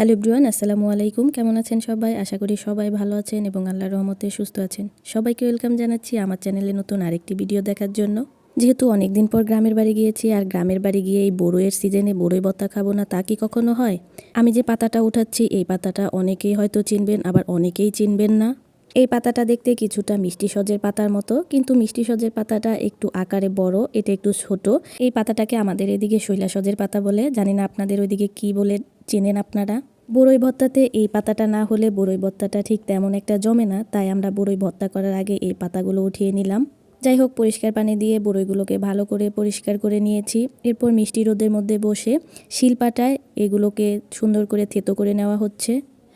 Hello everyone, আসসালামু আলাইকুম। কেমন আছেন সবাই? আশা করি সবাই ভালো আছেন এবং আল্লাহর রহমতে সুস্থ আছেন। সবাইকে ওয়েলকাম জানাচ্ছি আমার চ্যানেলে নতুন আরেকটি ভিডিও দেখার জন্য। যেহেতু অনেকদিন পর গ্রামের বাড়ি গিয়েছি, আর গ্রামের বাড়ি গিয়ে এই বড়োয়ের সিজনে বড়ই বত্তা খাব না তা কি কখনো হয়? আমি যে পাতাটা উঠাচ্ছি, এই পাতাটা অনেকেই হয়তো চিনবেন, আবার অনেকেই চিনবেন না। এই পাতাটা দেখতে কিছুটা মিষ্টি সজের পাতার মতো, কিন্তু মিষ্টি সজের পাতাটা একটু আকারে বড়, এটা একটু ছোট। এই পাতাটাকে আমাদের এদিকে শৈলা সজের পাতা বলে, জানি না আপনাদের ওইদিকে কি বলে চেনেন আপনারা? বড়ই ভত্তাতে এই পাতাটা না হলে বড়ই ভত্তাটা ঠিক তেমন একটা জমে না, তাই আমরা বড়ই ভত্তা করার আগে এই পাতাগুলো উঠিয়ে নিলাম। যাই হোক, পরিষ্কার পানি দিয়ে বড়ইগুলোকে ভালো করে পরিষ্কার করে নিয়েছি। এরপর মিষ্টি রোদের মধ্যে বসে শিলপাটায় এগুলোকে সুন্দর করে থেতো করে নেওয়া হচ্ছে।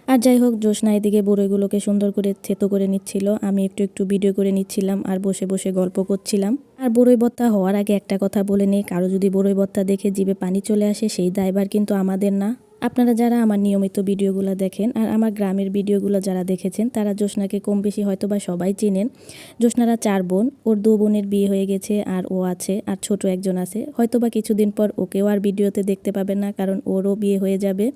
আর যাই হোক জোসনা এদিকে বড়ইগুলোকে সুন্দর করে থেতো করে নিচ্ছিল। আমি একটু একটু ভিডিও করে নিচ্ছিলাম আর বসে বসে গল্প করছিলাম। আর বড়ই বত্তা হওয়ার আগে একটা কথা বলে নেই, কারও যদি বড়ই বত্তা দেখে জীবে পানি চলে আসে, সেই দায়ভার কিন্তু আমাদের না। আপনারা যারা আমার নিয়মিত ভিডিওগুলো দেখেন আর আমার গ্রামের ভিডিওগুলো যারা দেখেছেন, তারা জোসনাকে কম বেশি হয়তো বা সবাই চিনেন। জোসনারা চার বোন, ওর দু বোনের বিয়ে হয়ে গেছে আর ও আছে আর ছোট একজন আছে। হয়তো বা কিছুদিন পর ওকেও আর ভিডিওতে দেখতে পাবেন না কারণ ওরও বিয়ে হয়ে যাবে।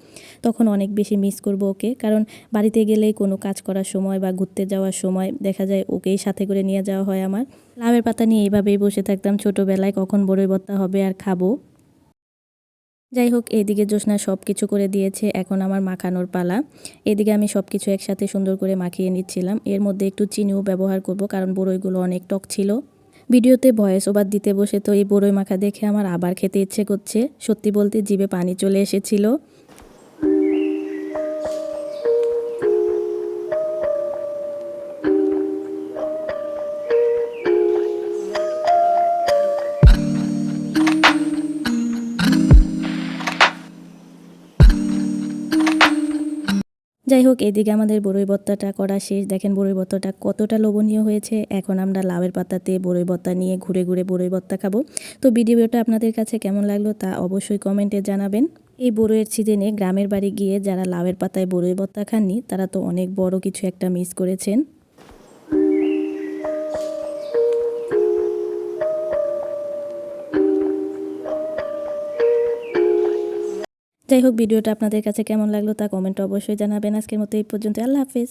তখন অনেক বেশি মিস করব ওকে কারণ বাড়িতে গেলেই কোনো কাজ করার সময় বা ঘুরতে যাওয়ার সময় দেখা যায় ওকেই সাথে করে নিয়ে যাওয়া হয় আমার। লাভের পাতা নিয়ে এইভাবেই বসে থাকতাম ছোটোবেলায়, কখন বড়ই ভর্তা হবে আর খাব। যাই হোক এইদিকে জোসনা সব কিছু করে দিয়েছে, এখন আমার মাখানোর পালা। এদিকে আমি সব কিছু একসাথে সুন্দর করে মাখিয়ে নিচ্ছিলাম। এর মধ্যে একটু চিনিও ব্যবহার করব, কারণ বড়ইগুলো অনেক টক ছিল। ভিডিওতে ভয়েস ওভার দিতে বসে তো এই বড়ই মাখা দেখে আমার আবার খেতে ইচ্ছে করছে। সত্যি বলতে জিভে পানি চলে এসেছিল। যাই হোক, এদিকে আমাদের বড়ই বত্তাটা করা শেষ। দেখেন বড়ই বত্তাটা কতটা লোভনীয় হয়েছে। এখন আমরা লাউয়ের পাতাতে বরই বত্তা নিয়ে ঘুরে ঘুরে বরই বত্তা খাব। তো ভিডিওটা আপনাদের কাছে কেমন লাগল তা অবশ্যই কমেন্টে জানাবেন। এই বরইয়ের সিজনে গ্রামের বাড়ি গিয়ে যারা লাউয়ের পাতায় বড়ই বত্তা খাননি, তারা তো অনেক বড় কিছু একটা মিস করেছেন। যাই হোক ভিডিওটা আপনাদের কাছে কেমন লাগল তা কমেন্ট অবশ্যই জানাবেন। আজকের মতো এই পর্যন্ত আল্লাহ হাফেজ।